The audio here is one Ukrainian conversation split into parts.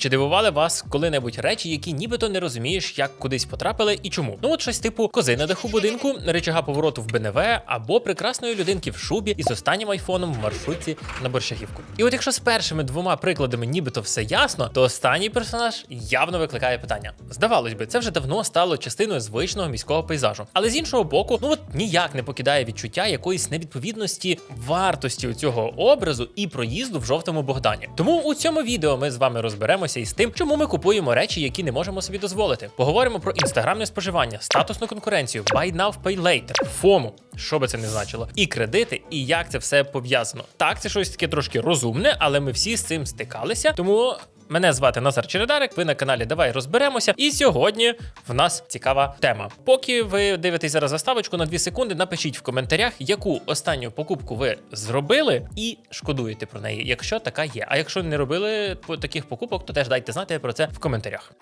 Чи дивували вас коли-небудь речі, які нібито не розумієш, як кудись потрапили і чому? Ну от щось типу кози на даху будинку, речага повороту в БНВ або прекрасної людинки в шубі із останнім айфоном в маршрутці на Борщагівку. І от якщо з першими двома прикладами нібито все ясно, то останній персонаж явно викликає питання. Здавалось би, це вже давно стало частиною звичного міського пейзажу. Але з іншого боку, ну от ніяк не покидає відчуття якоїсь невідповідності вартості цього образу і проїзду в жовтому Богдані. Тому у цьому відео ми з вами розберемося із тим, чому ми купуємо речі, які не можемо собі дозволити. Поговоримо про інстаграмне споживання, статусну конкуренцію, buy now, pay later, фому, що би це не значило, і кредити, і як це все пов'язано. Так, це щось таке трошки розумне, але ми всі з цим стикалися. Тому Мене звати Назар Чередарик, ви на каналі Давай розберемося. І сьогодні в нас цікава тема. Поки ви дивитесь зараз заставочку на 2 секунди, напишіть в коментарях, яку останню покупку ви зробили і шкодуєте про неї, якщо така є. А якщо не робили таких покупок, то теж дайте знати про це в коментарях.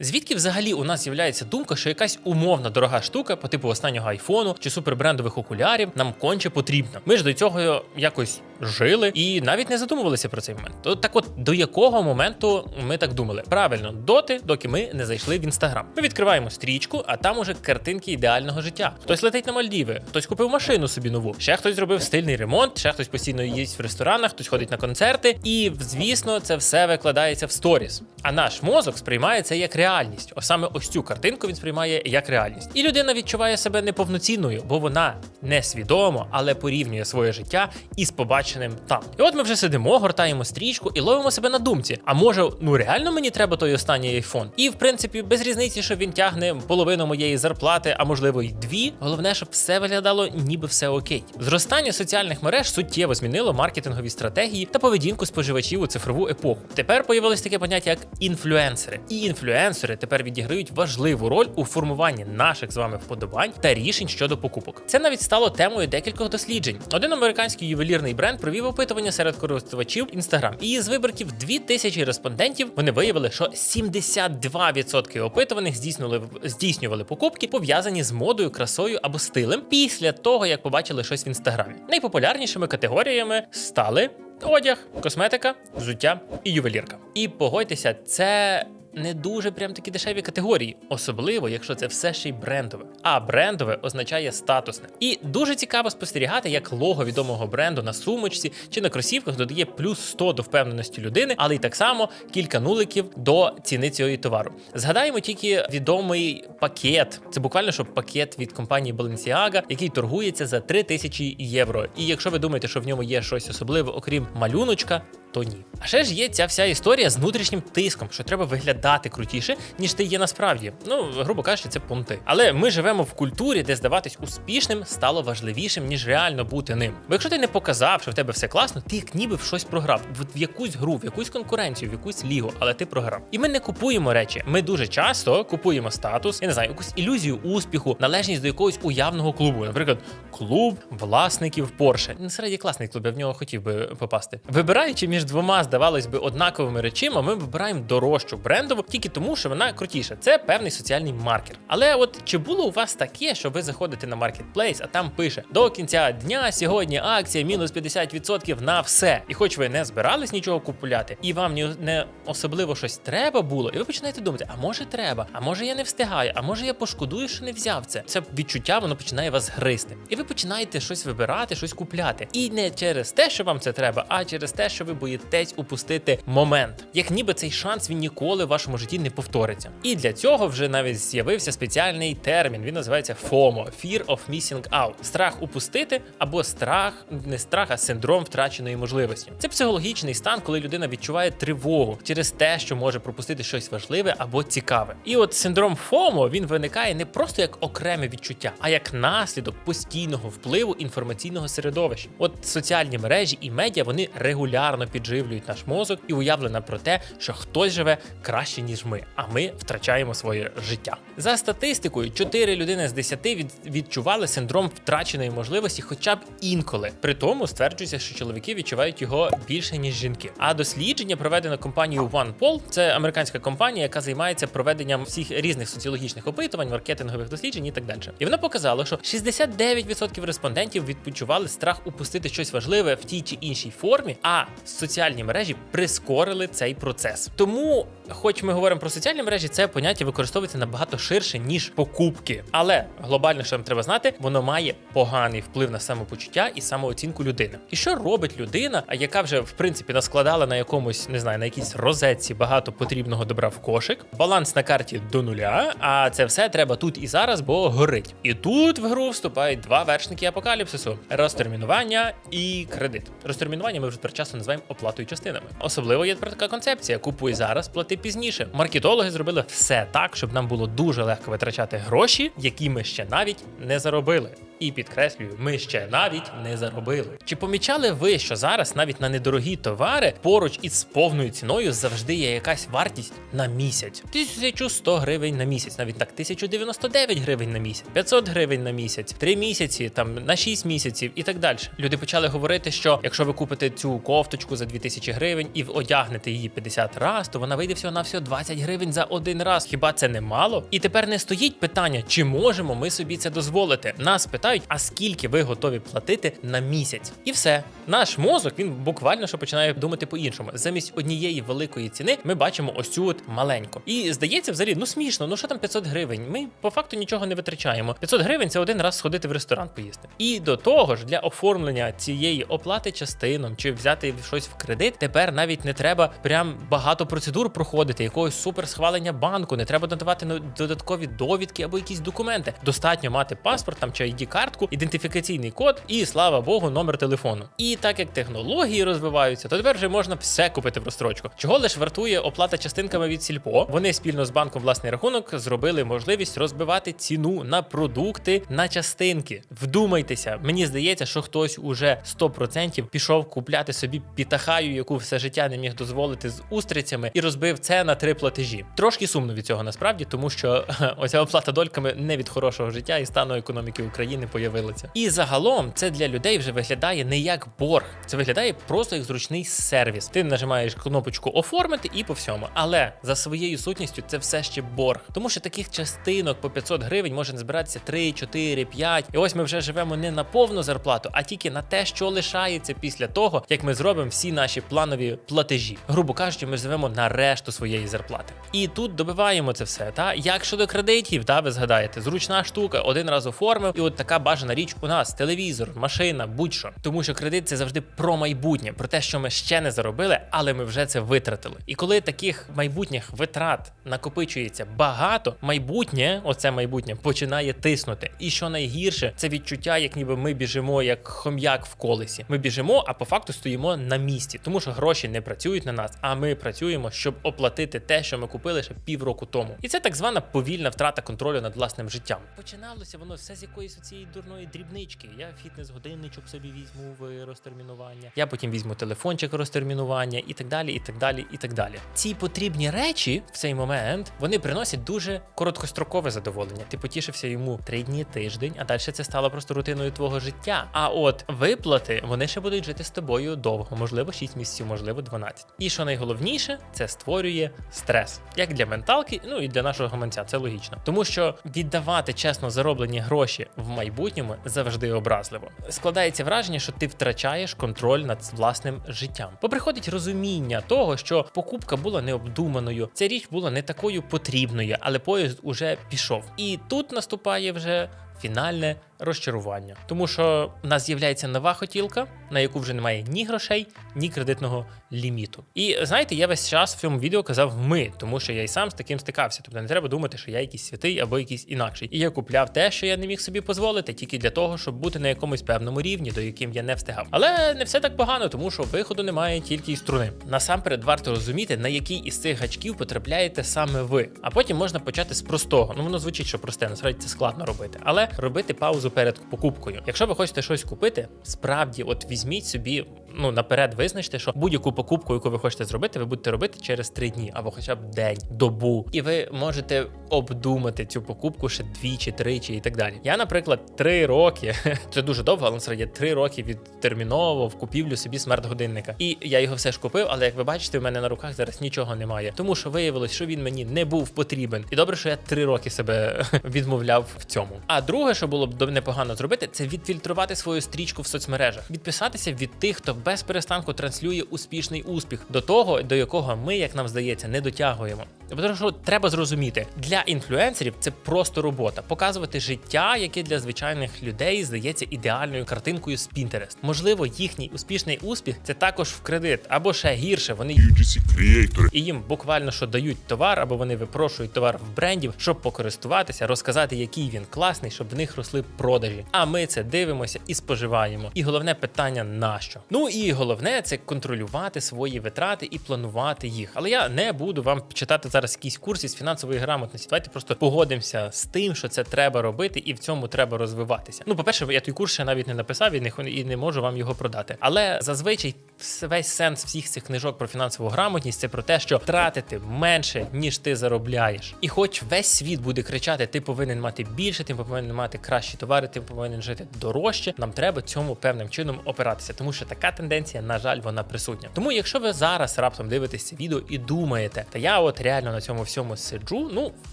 Звідки взагалі у нас з'являється думка, що якась умовна дорога штука по типу останнього айфону чи супербрендових окулярів нам конче потрібна? Ми ж до цього якось жили і навіть не задумувалися про цей момент. То так, от до якого моменту ми так думали? Правильно, доти, доки ми не зайшли в інстаграм. Ми відкриваємо стрічку, а там уже картинки ідеального життя. Хтось летить на Мальдіви, хтось купив машину собі нову, ще хтось зробив стильний ремонт, ще хтось постійно їсть в ресторанах, хтось ходить на концерти. І звісно, це все викладається в сторіс. А наш мозок сприймає це як реальність. Ось саме ось цю картинку він сприймає як реальність. І людина відчуває себе неповноцінною, бо вона несвідомо, але порівнює своє життя із побаченим там. І от ми вже сидимо, гортаємо стрічку і ловимо себе на думці. А може, ну реально мені треба той останній айфон? І в принципі, без різниці, що він тягне половину моєї зарплати, а можливо й дві. Головне, щоб все виглядало, ніби все окей. Зростання соціальних мереж суттєво змінило маркетингові стратегії та поведінку споживачів у цифрову епоху. Тепер появилось таке поняття як інфлюенсери. І інфлюенсери тепер відіграють важливу роль у формуванні наших з вами вподобань та рішень щодо покупок. Це навіть стало темою декількох досліджень. Один американський ювелірний бренд провів опитування серед користувачів Instagram. І з виборків 2000 респондентів вони виявили, що 72% опитуваних здійснювали здійснювали покупки, пов'язані з модою, красою або стилем після того, як побачили щось в інстаграмі. Найпопулярнішими категоріями стали одяг, косметика, взуття і ювелірка. І погодьтеся, це. Не дуже прям такі дешеві категорії, особливо якщо це все ще й брендове. А брендове означає статусне. І дуже цікаво спостерігати, як лого відомого бренду на сумочці чи на кросівках додає плюс 100 до впевненості людини, але й так само кілька нуликів до ціни цього товару. Згадаємо тільки відомий пакет. Це буквально що пакет від компанії Balenciaga, який торгується за 3000 євро. І якщо ви думаєте, що в ньому є щось особливе, окрім малюночка, то ні. А ще ж є ця вся історія з внутрішнім тиском, що треба виглядати крутіше, ніж ти є насправді. Ну, грубо кажучи, це понти. Але ми живемо в культурі, де здаватись успішним стало важливішим, ніж реально бути ним. Бо якщо ти не показав, що в тебе все класно, ти як ніби в щось програв, в, якусь гру, в якусь конкуренцію, в якусь лігу, але ти програв. І ми не купуємо речі. Ми дуже часто купуємо статус, я не знаю, якусь ілюзію успіху, належність до якогось уявного клубу. Наприклад, клуб власників Порше. Насправді класний клуб, я в нього хотів би попасти. Вибираючи між двома, здавалось би, однаковими речима, ми вибираємо дорожчу брендову тільки тому, що вона крутіша. Це певний соціальний маркер. Але от чи було у вас таке, що ви заходите на маркетплейс, а там пише до кінця дня сьогодні акція мінус 50% на все. І хоч ви не збирались нічого купувати, і вам не особливо щось треба було, і ви починаєте думати, а може треба, а може я не встигаю, а може я пошкодую, що не взяв це. Це відчуття, воно починає вас гризти. І ви починаєте щось вибирати, щось купляти. І не через те, що вам це треба, а через те, що ви боїтесь упустити момент. Як ніби цей шанс він ніколи в вашому житті не повториться. І для цього вже навіть з'явився спеціальний термін. Він називається FOMO – Fear of Missing Out. Страх упустити або страх, не страх, а синдром втраченої можливості. Це психологічний стан, коли людина відчуває тривогу через те, що може пропустити щось важливе або цікаве. І от синдром FOMO він виникає не просто як окреме відчуття, а як наслідок постійного впливу інформаційного середовища. От соціальні мережі і медіа вони регулярно підживлюють наш мозок, і уявлена про те, що хтось живе краще ніж ми, а ми втрачаємо своє життя. За статистикою, 4 людини з 10 від, відчували синдром втраченої можливості, хоча б інколи. При тому стверджується, що чоловіки відчувають його більше ніж жінки. А дослідження проведено компанією OnePoll, це американська компанія, яка займається проведенням всіх різних соціологічних опитувань, маркетингових досліджень і так далі. І вона показала, що 69% респондентів відчували страх упустити щось важливе в тій чи іншій формі, а соціальні мережі прискорили цей процес. Тому, хоч ми говоримо про соціальні мережі, це поняття використовується набагато ширше ніж покупки. Але глобально, що нам треба знати, воно має поганий вплив на самопочуття і самооцінку людини. І що робить людина, яка вже в принципі наскладала на якомусь, не знаю, на якійсь розетці багато потрібного добра в кошик, баланс на карті до нуля. А це все треба тут і зараз, бо горить. І тут в гру вступають два вершники апокаліпсису: розтермінування і кредит. Розтермінування ми вже часто називаємо оплатою частинами. Особливо є така концепція: купуй зараз, плати пізніше. Маркетологи зробили все так, щоб нам було дуже легко витрачати гроші, які ми ще навіть не заробили. І підкреслюю, ми ще навіть не заробили. Чи помічали ви, що зараз навіть на недорогі товари поруч із повною ціною завжди є якась вартість на місяць? 1100 гривень на місяць, навіть так, 1099 гривень на місяць, 500 гривень на місяць, 3 місяці, там на 6 місяців і так далі. Люди почали говорити, що якщо ви купите цю кофточку за 2000 гривень і одягнете її 50 раз, то вона вийде всього на всього 20 гривень за один раз. Хіба це не мало? І тепер не стоїть питання, чи можемо ми собі це дозволити. Нас питають, а скільки ви готові платити на місяць? І все. Наш мозок він буквально що починає думати по-іншому. Замість однієї великої ціни ми бачимо ось цю от маленьку. І здається, взагалі, ну смішно, ну що там 500 гривень? Ми по факту нічого не витрачаємо. 500 гривень це один раз сходити в ресторан поїсти. І до того ж, для оформлення цієї оплати частином чи взяти щось в кредит, тепер навіть не треба прям багато процедур проходити, якогось супер схвалення банку, не треба надавати ну, додаткові довідки або якісь документи. Достатньо мати паспорт там чи id картку, ідентифікаційний код і слава Богу, номер телефону. І так як технології розвиваються, то тепер вже можна все купити в розстрочку. Чого лише вартує оплата частинками від Сільпо? Вони спільно з банком власний рахунок зробили можливість розбивати ціну на продукти на частинки. Вдумайтеся, мені здається, що хтось уже 100% пішов купляти собі пітахаю, яку все життя не міг дозволити з устрицями, і розбив це на три платежі. Трошки сумно від цього насправді, тому що оця оплата дольками не від хорошого життя і стану економіки України появилася. І загалом це для людей вже виглядає не як борг, це виглядає просто як зручний сервіс. Ти нажимаєш кнопочку оформити і по всьому. Але за своєю сутністю це все ще борг, тому що таких частинок по 500 гривень може збиратися 3, 4, 5. І ось ми вже живемо не на повну зарплату, а тільки на те, що лишається після того, як ми зробимо всі наші планові платежі. Грубо кажучи, ми живемо на решту своєї зарплати. І тут добиваємо це все. Та як щодо кредитів, та ви згадаєте, зручна штука, один раз оформив, і от така бажана річ у нас: телевізор, машина, будь-що. Тому що кредит це завжди про майбутнє, про те, що ми ще не заробили, але ми вже це витратили. І коли таких майбутніх витрат накопичується багато, майбутнє, оце майбутнє, починає тиснути. І що найгірше, це відчуття, як ніби ми біжимо як хом'як в колесі. Ми біжимо, а по факту стоїмо на місці, тому що гроші не працюють на нас, а ми працюємо, щоб оплатити те, що ми купили ще півроку тому. І це так звана повільна втрата контролю над власним життям. Починалося воно все з якоїсь дурної дрібнички. Я фітнес-годинничок собі візьму в розтермінування. Я потім візьму телефончик розтермінування і так далі, і так далі, і так далі. Ці потрібні речі в цей момент вони приносять дуже короткострокове задоволення. Ти потішився йому три дні тиждень, а далі це стало просто рутиною твого життя. А от виплати вони ще будуть жити з тобою довго, можливо, 6 місяців, можливо, 12. І що найголовніше, це створює стрес, як для менталки, ну і для нашого гаманця. Це логічно, тому що віддавати чесно зароблені гроші в майбутньому завжди образливо. Складається враження, що ти втрачаєш контроль над власним життям. Бо приходить розуміння того, що покупка була необдуманою, ця річ була не такою потрібною, але поїзд уже пішов. І тут наступає вже фінальне розчарування, тому що в нас з'являється нова хотілка, на яку вже немає ні грошей, ні кредитного ліміту. І знаєте, я весь час в цьому відео казав ми, тому що я й сам з таким стикався. Тобто не треба думати, що я якийсь святий або якийсь інакший. І я купляв те, що я не міг собі дозволити, тільки для того, щоб бути на якомусь певному рівні, до яким я не встигав. Але не все так погано, тому що виходу немає тільки із струни. Насамперед варто розуміти, на який із цих гачків потрапляєте саме ви. А потім можна почати з простого. Ну воно звучить, що просте, насправді це складно робити, але робити паузу перед покупкою. Якщо ви хочете щось купити, справді, от візьміть собі ну наперед визначте, що будь-яку покупку, яку ви хочете зробити, ви будете робити через три дні або хоча б день, добу, і ви можете обдумати цю покупку ще двічі, тричі і так далі. Я, наприклад, три роки це дуже довго, але насправді три роки відтерміновував купівлю собі смарт-годинника. І я його все ж купив, але як ви бачите, в мене на руках зараз нічого немає, тому що виявилось, що він мені не був потрібен. І добре, що я три роки себе відмовляв в цьому. А друге, що було б непогано зробити, це відфільтрувати свою стрічку в соцмережах, відписатися від тих, хто без перестанку транслює успішний успіх до того, до якого ми, як нам здається, не дотягуємо. Тому що треба зрозуміти, для інфлюенсерів це просто робота, показувати життя, яке для звичайних людей здається ідеальною картинкою з Pinterest. Можливо, їхній успішний успіх це також в кредит, або ще гірше. Вони Creator. і їм буквально що дають товар, або вони випрошують товар в брендів, щоб покористуватися, розказати, який він класний, щоб в них росли продажі. А ми це дивимося і споживаємо. І головне питання нащо? Ну і головне це контролювати свої витрати і планувати їх. Але я не буду вам читати зараз якісь курси з фінансової грамотності. Давайте просто погодимося з тим, що це треба робити, і в цьому треба розвиватися. Ну, по-перше, я той курс ще навіть не написав і не і не можу вам його продати. Але зазвичай весь сенс всіх цих книжок про фінансову грамотність це про те, що тратити менше, ніж ти заробляєш. І хоч весь світ буде кричати, ти повинен мати більше, ти повинен мати кращі товари, ти повинен жити дорожче. Нам треба цьому певним чином опиратися, тому що така тенденція, на жаль, вона присутня. Тому, якщо ви зараз раптом дивитесь це відео і думаєте, та я от реально на цьому всьому сиджу, ну в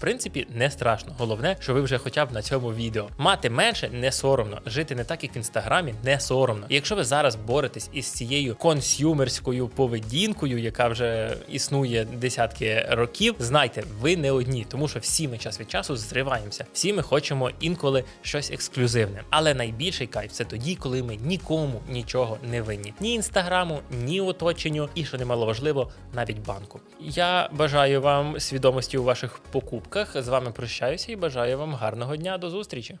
принципі не страшно. Головне, що ви вже хоча б на цьому відео мати менше не соромно, жити не так, як в інстаграмі, не соромно. І якщо ви зараз боретесь із цією консюмерською поведінкою, яка вже існує десятки років, знайте, ви не одні, тому що всі ми час від часу зриваємося. Всі ми хочемо інколи щось ексклюзивне. Але найбільший кайф це тоді, коли ми нікому нічого не винні. Ні інстаграму, ні оточенню, і що немало важливо, навіть банку. Я бажаю вам свідомості у ваших покупках. З вами прощаюся і бажаю вам гарного дня. До зустрічі.